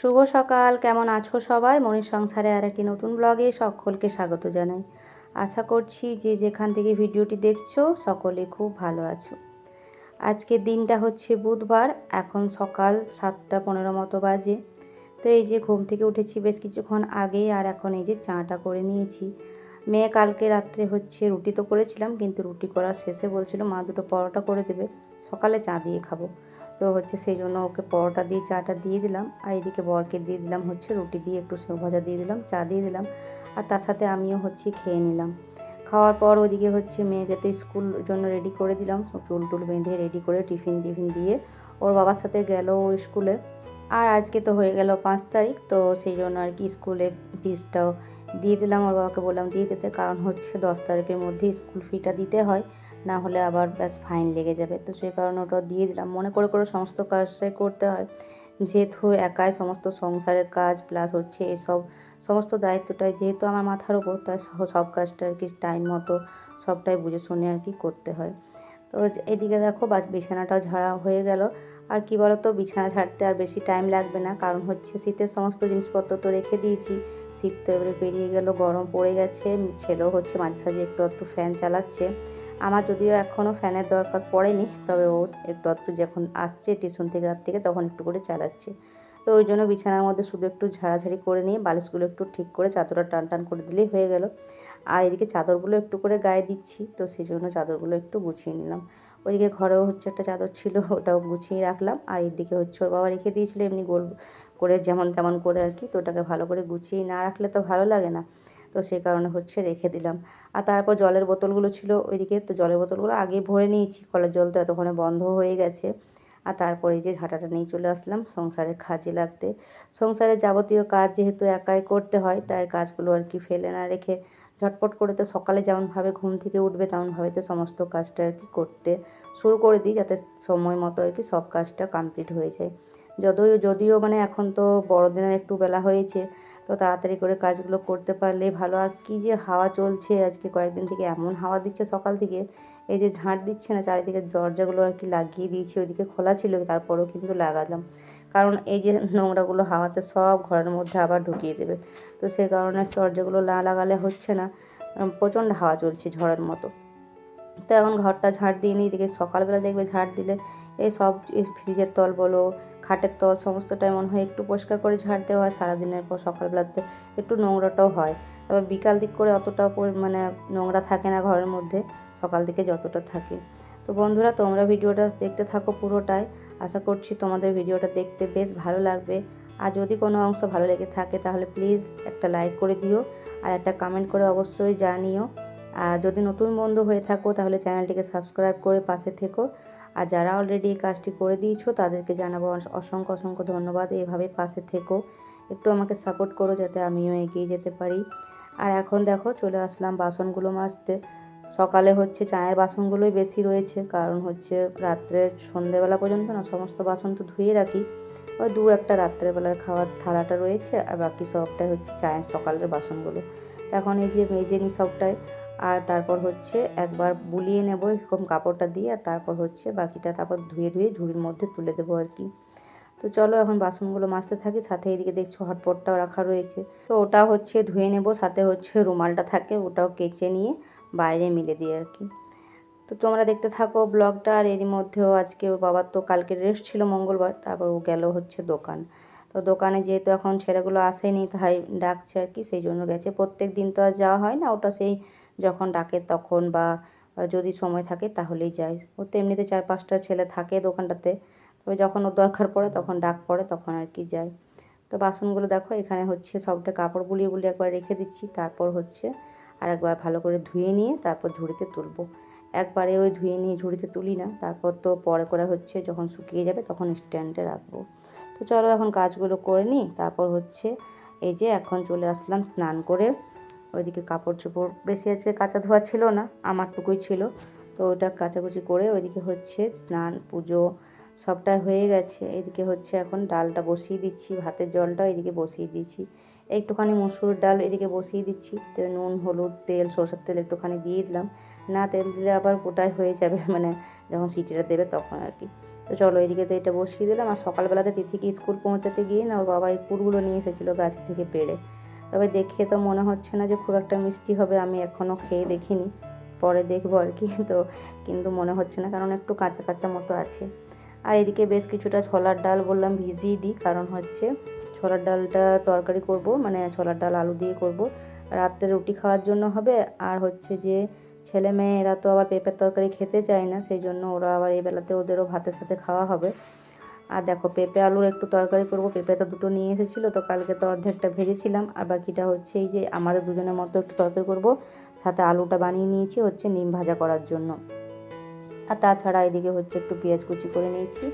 শুভ সকাল, কেমন আছো সবাই? মনির সংসারে আর একটি নতুন ব্লগে সকলকে স্বাগত জানাই। আশা করছি যে যেখান থেকে ভিডিওটি দেখছ সকলে খুব ভালো আছো। আজকের দিনটা হচ্ছে বুধবার, এখন সকাল সাতটা পনেরো মতো বাজে। তো এই যে ঘুম থেকে উঠেছি বেশ কিছুক্ষণ আগে আর এখন এই যে চাটা করে নিয়েছি। মেয়ে কালকে রাত্রে হচ্ছে রুটি তো করেছিলাম, কিন্তু রুটি করার শেষে বলছিল, মা দুটো পরোটা করে দেবে, সকালে চা দিয়ে খাব। তো হচ্ছে সেই জন্য ওকে পরোটা দিয়ে, চাটা দিয়ে দিলাম। আর এদিকে বরকে দিয়ে দিলাম হচ্ছে রুটি দিয়ে, একটু সেও ভাজা দিয়ে দিলাম, চা দিয়ে দিলাম। আর তার সাথে আমিও হচ্ছে খেয়ে নিলাম। খাওয়ার পর ওদিকে হচ্ছে মেয়েকে তো স্কুল জন্য রেডি করে দিলাম। চুল টুল বেঁধে রেডি করে টিফিন টিফিন দিয়ে ওর বাবার সাথে গেল স্কুলে। আর আজকে তো হয়ে গেল পাঁচ তারিখ, তো সেই জন্য আর কি স্কুলে ফিসটাও দিয়ে দিলাম। ওর বাবাকে বললাম দিয়ে দিতে, কারণ হচ্ছে দশ তারিখের মধ্যে স্কুল ফিটা দিতে হয়। না হলে আবার ব্যাস ফাইন লেগে যাবে। তো সেই কারণে ওটা দিয়ে দিলাম। মনে করে করে সমস্ত কাজটাই করতে হয়। যেহেতু একাই সমস্ত সংসারের কাজ প্লাস হচ্ছে এসব সমস্ত দায়িত্বটাই যেহেতু আমার মাথার ওপর তাই সব কাজটা আর কি টাইম মতো সবটাই বুঝে শুনে আর কি করতে হয়। তো এদিকে দেখো বিছানাটাও ঝাড়া হয়ে গেল। আর কি বলতো, বিছানা ছাড়তে আর বেশি টাইম লাগবে না। কারণ হচ্ছে শীতের সমস্ত জিনিসপত্র তো রেখে দিয়েছি। শীত তো এবারে পেরিয়ে গেল, গরম পড়ে গেছে। ছেলেও হচ্ছে মাঝে সাঝে একটু একটু ফ্যান চালাচ্ছে। আমার যদিও এখনও ফ্যানের দরকার পড়েনি, তবে ও একটু একটু যখন আসছে টিউশন থেকে রাত থেকে তখন একটু করে চালাচ্ছে। তো ওই জন্য বিছানার মধ্যে শুধু একটু ঝাড়াঝাড়ি করে নিয়ে বালিশগুলো একটু ঠিক করে চাদরটা টান টান করে দিলেই হয়ে গেল। আর এদিকে চাদরগুলো একটু করে গায়ে দিচ্ছি, তো সেই জন্য চাদরগুলো একটু গুছিয়ে নিলাম। ওইদিকে ঘরেও হচ্ছে একটা চাদর ছিল, ওটাও গুছিয়ে রাখলাম। আর এদিকে হচ্ছে ওর বাবা রেখে দিয়েছিল এমনি গোল করে যেমন তেমন করে আর কি, তো ওটাকে ভালো করে গুছিয়ে না রাখলে তো ভালো লাগে না। তো সেই কারণে হচ্ছে রেখে দিলাম। আর তারপর জলের বোতলগুলো ছিল ওইদিকে, তো জলের বোতলগুলো আগে ভরে নিয়েছি। কলের জল তো এতক্ষণে বন্ধ হয়ে গেছে। আর তারপরে যে ঝাঁটাটা নিয়ে চলে আসলাম সংসারের কাজে লাগতে। সংসারের যাবতীয় কাজ যেহেতু একাই করতে হয়, তাই কাজগুলো আর কি ফেলে না রেখে ঝটপট করে তো সকালে যেমনভাবে ঘুম থেকে উঠবে, তেমনভাবে তো সমস্ত কাজটা আর কি করতে শুরু করে দিই যাতে সময় মতো আর কি সব কাজটা কমপ্লিট হয়ে যায়। যদিও যদিও মানে এখন তো বড়দিনের একটু বেলা হয়েছে তো তাড়াতাড়ি করে কাজগুলো করতে পারলে ভালো। আর কী যে হাওয়া চলছে আজকে কয়েকদিন থেকে, এমন হাওয়া দিচ্ছে সকাল থেকে, এই যে ঝাঁট দিচ্ছে না, চারিদিকে দরজাগুলো আর কি লাগিয়ে দিয়েছি, ওইদিকে খোলা ছিল, তারপরেও কিন্তু লাগালাম। কারণ এই যে নোংরাগুলো হাওয়াতে সব ঘরের মধ্যে আবার ঢুকিয়ে দেবে। তো সেই কারণে দরজাগুলো না লাগালে হচ্ছে না প্রচণ্ড হাওয়া চলছে ঝড়ের মতো। তো এখন ঘরটা ঝাড় দিয়ে নিই, এদিকে সকালবেলা দেখবে ঝাড় দিলে, এই সব ফ্রিজের তল বলো খাটের তল সমস্তটাই মনে হয় একটু পরিষ্কার করে ঝাড় দেওয়া হয়, সারাদিনের পর সকালবেলাতে একটু নোংরাটাও হয়। তবে বিকাল দিক করে অতটাও মানে নোংরা থাকে না ঘরের মধ্যে, সকাল দিকে যতটা থাকে। তো বন্ধুরা, তোমরা ভিডিওটা দেখতে থাকো পুরোটাই। আশা করছি তোমাদের ভিডিওটা দেখতে বেশ ভালো লাগবে। আর যদি কোনো অংশ ভালো লেগে থাকে তাহলে প্লিজ একটা লাইক করে দিও আর একটা কমেন্ট করে অবশ্যই জানিও। আর যদি নতুন বন্ধু হয়ে থাকো তাহলে চ্যানেলটিকে সাবস্ক্রাইব করে পাশে থেকো। আর যারা অলরেডি এই কাজটি করে দিয়েছ, তাদেরকে জানাব অসংখ্য অসংখ্য ধন্যবাদ। এভাবে পাশে থেকো, একটু আমাকে সাপোর্ট করো যাতে আমিও এগিয়ে যেতে পারি। আর এখন দেখো, চলে আসলাম বাসনগুলো মাজতে। সকালে হচ্ছে চায়ের বাসনগুলোই বেশি রয়েছে, কারণ হচ্ছে রাত্রে সন্ধেবেলা পর্যন্ত না, সমস্ত বাসন তো ধুয়ে রাখি। ওই দু একটা রাত্রেবেলার খাওয়ার থালাটা রয়েছে, আর বাকি সবটাই হচ্ছে চায়ের সকালের বাসনগুলো। এখন এই যে মেজে নিই সবটাই আর তারপর হচ্ছে একবার বুলিয়ে নেব এরকম কাপড়টা দিয়ে, আর তারপর হচ্ছে বাকিটা তারপর ধুয়ে ধুয়ে ঝুড়ির মধ্যে তুলে দেবো আর কি। তো চলো এখন বাসনগুলো মাজতে থাকি, সাথে এদিকে দেখছ হটপটটাও রাখা রয়েছে। তো ওটা হচ্ছে ধুয়ে নেব, সাথে হচ্ছে রুমালটা থাকে, ওটাও কেচে নিয়ে বাইরে মিলে দিই আর কি। তো তোমরা দেখতে থাকো ব্লগটা, আর এরই মধ্যেও আজকে ওর বাবার তো কালকে রেস্ট ছিল মঙ্গলবার, তারপর ও গেল হচ্ছে দোকান। তো দোকানে যেহেতু এখন ছেলেগুলো আসেনি, তাই ডাকছে আর কি, সেই জন্য গেছে। প্রত্যেক দিন তো আর যাওয়া হয় না, ওটা সেই যখন ডাকে তখন বা যদি সময় থাকে তাহলেই যায়। ও তো এমনিতে চার পাঁচটা ছেলে থাকে দোকানটাতে। তবে যখন ওর দরকার পড়ে, তখন ডাক পড়ে, তখন আর কি যায়। তো বাসনগুলো দেখো, এখানে হচ্ছে সবটা কাপড় বুলিয়ে বুলিয়ে একবার রেখে দিচ্ছি। তারপর হচ্ছে আর একবার ভালো করে ধুয়ে নিয়ে তারপর ঝুড়িতে তুলবো। একবারে ওই ধুয়ে নিয়ে ঝুড়িতে তুলি না। তারপর তো পরে করে হচ্ছে যখন শুকিয়ে যাবে তখন স্ট্যান্ডে রাখব। তো চলো এখন কাজগুলো করে নিই। তারপর হচ্ছে এই যে এখন চলে আসলাম স্নান করে। ওইদিকে কাপড় চোপড় বেশি আজকে কাঁচা ধোয়া ছিল না, আমারটুকুই ছিল। তো ওটা কাচাকুচি করে ওইদিকে হচ্ছে স্নান, পুজো সবটাই হয়ে গেছে। এদিকে হচ্ছে এখন ডালটা বসিয়ে দিচ্ছি, ভাতের জলটা এদিকে বসিয়ে দিচ্ছি একটুখানি মসুর ডাল এদিকে বসিয়ে দিচ্ছি, তো নুন, হলুদ, তেল, সরষের তেল একটুখানি দিয়ে দিলাম। না, তেল দিলে আবার গোটায় হয়ে যাবে মানে যখন সিটিটা দেবে তখন আর কি। তো চলো এদিকে তো এটা বসিয়ে দিলাম, আর সকালবেলাতে তিথিকে স্কুল পৌঁছাতে গিয়ে না ওর বাবা এই কুলগুলো নিয়ে এসেছিল গাছ থেকে পেড়ে। তবে দেখে তো মনে হচ্ছে না যে খুব একটা মিষ্টি হবে, আমি এখনও খেয়ে দেখিনি। পরে দেখব আর কি, তো কিন্তু মনে হচ্ছে না, কারণ একটু কাঁচা কাঁচা মতো আছে। আর এদিকে বেশ কিছুটা ছোলার ডাল বললাম ভিজিয়ে দিই, কারণ হচ্ছে ছোলার ডালটা তরকারি করব মানে ছোলার ডাল আলু দিয়ে করব। রাত্রে রুটি খাওয়ার জন্য হবে, আর হচ্ছে যে ছেলে মেয়ে এরা তো আবার পেঁপের তরকারি খেতে চায় না, সেই জন্য ওরা আবার এই বেলাতে ওদেরও ভাতের সাথে খাওয়া হবে। আর দেখো পেঁপে, আলুর একটু তরকারি করব। পেঁপে তো দুটো নিয়ে এসেছিল, তো কালকে তো অর্ধেকটা ভেজেছিলাম। আর বাকিটা হচ্ছে এই যে আমাদের দুজনের মতো একটু তরকারি করব। সাথে আলুটা বানিয়ে নিয়েছি, হচ্ছে নিম ভাজা করার জন্য। আর তাছাড়া এদিকে হচ্ছে একটু পেঁয়াজ কুচি করে নিয়েছি,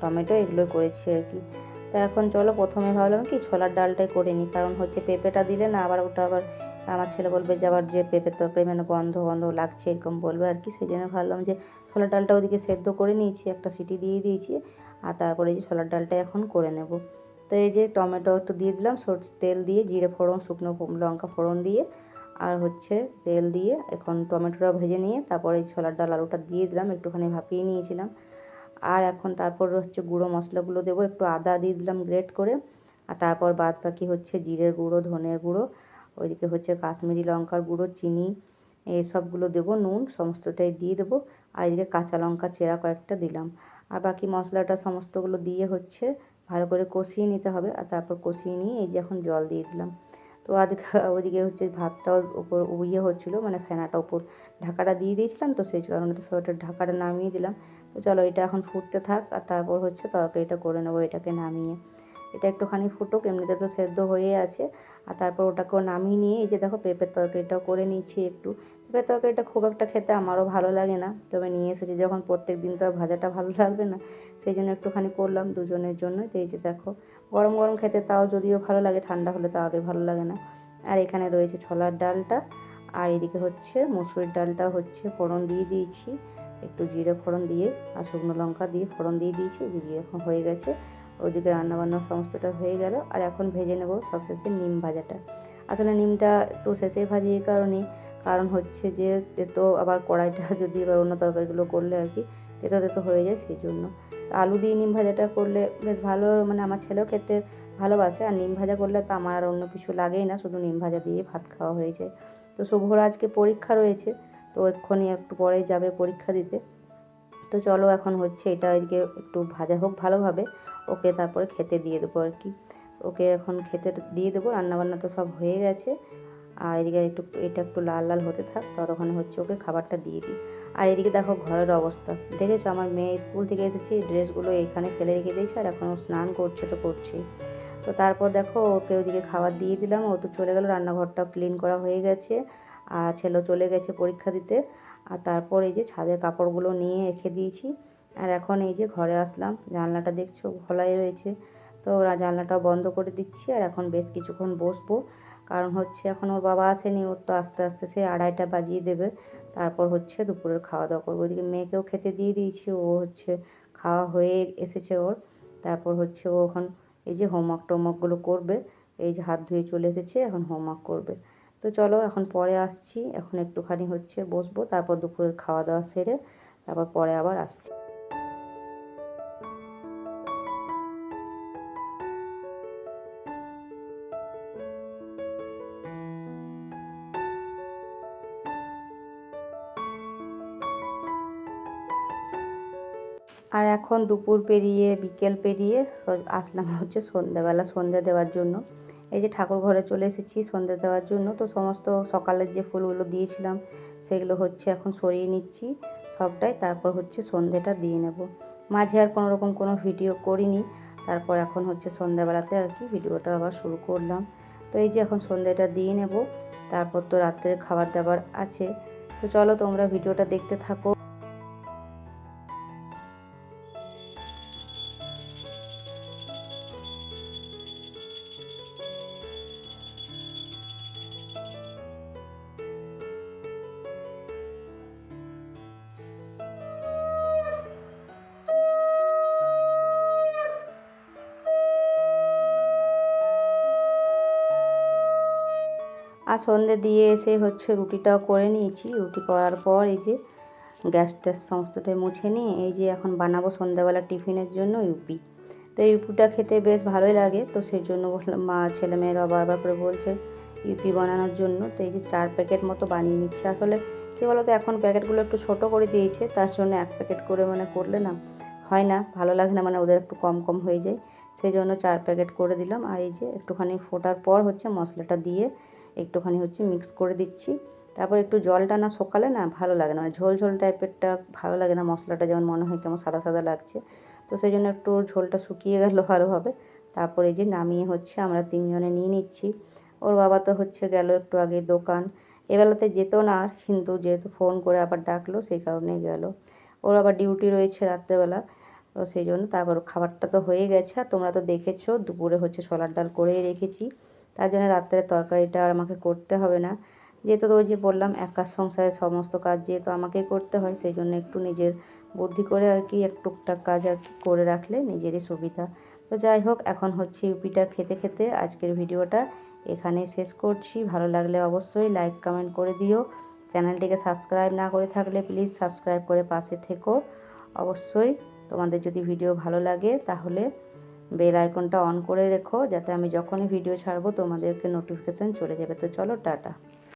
টমেটো এগুলো করেছি আর কি। তো এখন চলো, প্রথমে ভাবলাম কি ছোলার ডালটাই করে নিই, কারণ হচ্ছে পেঁপেটা দিলে না আবার ওটা আবার আমার ছেলে বলবে যে আবার যে পেঁপের তরকারি মানে গন্ধ গন্ধ লাগছে, এরকম বলবে আর কি। সেই জন্য ভাবলাম যে ছোলার ডালটা ওদিকে সেদ্ধ করে নিয়েছি, একটা সিটি দিয়ে দিয়েছি। আর তারপরে এই যে ছোলার ডালটা এখন করে নেব। তো এই যে টমেটো একটু দিয়ে দিলাম, সর্ষে তেল দিয়ে জিরে ফোড়ন, শুকনো লঙ্কা ফোড়ন দিয়ে, আর হচ্ছে তেল দিয়ে এখন টমেটোটা ভেজে নিয়ে তারপরে এই ছোলার ডাল আলুটা দিয়ে দিলাম, একটুখানি ভাপিয়ে নিয়েছিলাম। আর এখন তারপর হচ্ছে গুঁড়ো মশলাগুলো দেবো, একটু আদা দিয়ে দিলাম গ্রেট করে। আর তারপর বাদ বাকি হচ্ছে জিরের গুঁড়ো, ধনের গুঁড়ো, ওইদিকে হচ্ছে কাশ্মীরি লঙ্কার গুঁড়ো, চিনি, এই সবগুলো দেবো, নুন, সমস্তটাই দিয়ে দেবো। আর এদিকে কাঁচা লঙ্কা, চেরা কয়েকটা দিলাম। আর বাকি মশলাটা সমস্তগুলো দিয়ে হচ্ছে ভালো করে কষিয়ে নিতে হবে আর তারপর কষিয়ে নিয়ে এই যে এখন জল দিয়ে দিলাম। তো আধ ওদিকে হচ্ছে ভাতটাও ওপর ইয়ে হচ্ছিল মানে ফেনাটা ওপর ঢাকাটা দিয়ে দিয়েছিলাম তো সেই কারণে তো ওটা ঢাকাটা নামিয়ে দিলাম। তো চলো এটা এখন ফুটতে থাক আর তারপর হচ্ছে তরকারিটা করে নেব এটাকে নামিয়ে। এটা একটুখানি ফুটুক, এমনিতে তো সেদ্ধ হয়ে আছে। আর তারপর ওটাকেও নামিয়ে নিয়ে, এই যে দেখো পেঁপের তরকারিটাও করে নিয়েছি একটু। পেঁপের তরকারিটা খুব একটা খেতে আমারও ভালো লাগে না, তবে নিয়ে এসেছি যখন প্রত্যেক দিন তো আর ভাজাটা ভালো লাগবে না, সেই জন্য একটুখানি করলাম দুজনের জন্য। তো এই যে দেখো, গরম গরম খেতে তাও যদিও ভালো লাগে, ঠান্ডা হলে তো আরও ভালো লাগে না। আর এখানে রয়েছে ছোলার ডালটা, আর এদিকে হচ্ছে মুসুরির ডালটা হচ্ছে ফোড়ন দিয়ে দিয়েছি। একটু জিরে ফোড়ন দিয়ে আর শুকনো লঙ্কা দিয়ে ফোড়ন দিয়ে দিয়েছি যে জিরে হয়ে গেছে। ওইদিকে রান্নাবান্না সমস্তটা হয়ে গেল। আর এখন ভেজে নেব সবশেষে নিম ভাজাটা। আসলে নিমটা একটু শেষে ভাজি এই কারণে, কারণ হচ্ছে যে তেতো আবার কড়াইটা যদি এবার অন্য তরকারিগুলো করলে আর কি, তেতো তেতো হয়ে যায় সেই জন্য আলু দিয়ে নিম ভাজাটা করলে বেশ ভালো মানে আমার ছেলেও খেতে ভালোবাসে, আর নিম ভাজা করলে তো আমার আর অন্য কিছু লাগেই না, শুধু নিম ভাজা দিয়ে ভাত খাওয়া হয়ে যায়। তো শুভর আজকে পরীক্ষা রয়েছে, তো এক্ষুনি একটু পরেই যাবে পরীক্ষা দিতে। তো চলো এখন হচ্ছে এটা এদিকে একটু ভাজা হোক ভালোভাবে। ওকে তারপরে খেতে দিয়ে দেবো আর কি। ওকে এখন খেতে দিয়ে দেবো, রান্নাবান্না তো সব হয়ে গেছে। আর এদিকে একটু, এটা একটু লাল লাল হতে থাক, ততক্ষণে হচ্ছে ওকে খাবারটা দিয়ে দিই। আর এদিকে দেখো ঘরের অবস্থা। দেখেছ আমার মেয়ে স্কুল থেকে এসেছে ড্রেসগুলো এখানে ফেলে রেখে দিয়েছে আর এখন স্নান করছে তো করছেই তো তারপর দেখো ওকে ওদিকে খাবার দিয়ে দিলাম, ও তো চলে গেল রান্নাঘরটা ক্লিন করা হয়ে গেছে। আর ছেলেও চলে গেছে পরীক্ষা দিতে। আর তারপর এই যে ছাদের কাপড়গুলো নিয়ে রেখে দিয়েছি। আর এখন এই যে ঘরে আসলাম, জানলাটা দেখছ খোলাই রয়েছে। তো ওরা জানলাটাও বন্ধ করে দিচ্ছি আর এখন বেশ কিছুক্ষণ বসবো। কারণ হচ্ছে এখন ওর বাবা আসেনি, ওর তো আস্তে আস্তে সে আড়াইটা বাজিয়ে দেবে। তারপর হচ্ছে দুপুরের খাওয়া দাওয়া করব। ওইদিকে মেয়েকেও খেতে দিয়ে দিয়েছি, ও হচ্ছে খাওয়া হয়ে এসেছে ওর। তারপর হচ্ছে ও এখন এই যে হোমওয়ার্ক টোমওয়ার্কগুলো করবে, এই যে হাত ধুয়ে চলে এসেছে, এখন হোমওয়ার্ক করবে। তো চলো এখন পরে আসছি, এখন একটুখানি হচ্ছে বসবো, তারপর দুপুরের খাওয়া দাওয়া সেরে তারপর পরে আবার আসছি। আর এখন দুপুর পেরিয়ে, বিকেল পেরিয়ে আসলাম হচ্ছে সন্ধ্যাবেলা, সন্ধ্যা দেওয়ার জন্য। এই যে ঠাকুর ঘরে চলে এসেছি সন্ধ্যা দেওয়ার জন্য। তো সমস্ত সকালের যে ফুলগুলো দিয়েছিলাম, সেগুলো হচ্ছে এখন সরিয়ে নিচ্ছি সবটাই। তারপর হচ্ছে সন্ধ্যেটা দিয়ে নেব। মাঝে আর কোনো রকম কোনো ভিডিও করিনি। তারপর এখন হচ্ছে সন্ধ্যাবেলাতে আর কি ভিডিওটা আবার শুরু করলাম। তো এই যে এখন সন্ধ্যাটা দিয়ে নেব। তারপর তো রাত্রের খাবার দাবার আছে। তো চলো তোমরা ভিডিওটা দেখতে থাকো। আর সন্ধে দিয়ে এসে হচ্ছে রুটিটাও করে নিয়েছি। রুটি করার পর এই যে গ্যাস ট্যাস সমস্তটাই মুছে নিয়ে এই যে এখন বানাবো সন্ধ্যাবেলা টিফিনের জন্য ইউপি। তো ইউপিটা খেতে বেশ ভালোই লাগে। তো সেই জন্য মা ছেলে মেয়েরা বারবার করে বলছে ইউপি বানানোর জন্য। তো এই যে চার প্যাকেট মতো বানিয়ে নিচ্ছে। আসলে কী বলতো, এখন প্যাকেটগুলো একটু ছোট করে দিয়েছে, তার জন্য এক প্যাকেট করে মানে করলে না হয় না, ভালো লাগে না মানে ওদের একটু কম কম হয়ে যায়। সেই জন্য চার প্যাকেট করে দিলাম। আর এই যে একটুখানি ফোটার পর হচ্ছে মশলাটা দিয়ে একটুখানি হচ্ছে মিক্স করে দিচ্ছি। তারপর একটু জলটা না সকালে না ভালো লাগে না মানে ঝোল ঝোল টাইপেরটা ভালো লাগে না, মশলাটা যেমন মনে হয় কেমন সাদা সাদা লাগছে। তো সেই জন্য একটু ঝোলটা শুকিয়ে গেল ভালোভাবে তারপরে যে নামিয়ে হচ্ছে আমরা তিনজনে নিয়ে নিচ্ছি। ওর বাবা তো হচ্ছে গেল একটু আগে দোকান। এবেলাতে যেত না আর, কিন্তু যেহেতু ফোন করে আবার ডাকলো, সেই কারণেই গেল। ওর আবার ডিউটি রয়েছে রাত্রেবেলা, তো সেই জন্য তারপর খাবারটা তো হয়ে গেছে। আর তোমরা তো দেখেছ, দুপুরে হচ্ছে ছোলার ডাল করেই রেখেছি। তার জন্য রাত্রের তরকারিটা আর আমাকে করতে হবে না। যেহেতু ওই যে বললাম, একা সংসারে সমস্ত কাজ যেহেতু আমাকেই করতে হয়, সেই জন্য একটু নিজের বুদ্ধি করে আর কি, এক টুকটাক কাজ আর কি করে রাখলে নিজেরই সুবিধা। তো যাই হোক, এখন হচ্ছে ইউপিটা খেতে খেতে আজকের ভিডিওটা এখানে শেষ করছি। ভালো লাগলে অবশ্যই লাইক কমেন্ট করে দিও। চ্যানেলটিকে সাবস্ক্রাইব না করে থাকলে প্লিজ সাবস্ক্রাইব করে পাশে থেকো। অবশ্যই তোমাদের যদি ভিডিও ভালো লাগে তাহলে বেল আইকনটা অন করে রেখো, যাতে আমি যখনই ভিডিও ছাড়বো তোমাদেরকে নোটিফিকেশান চলে যাবে। তো চলো, টাটা।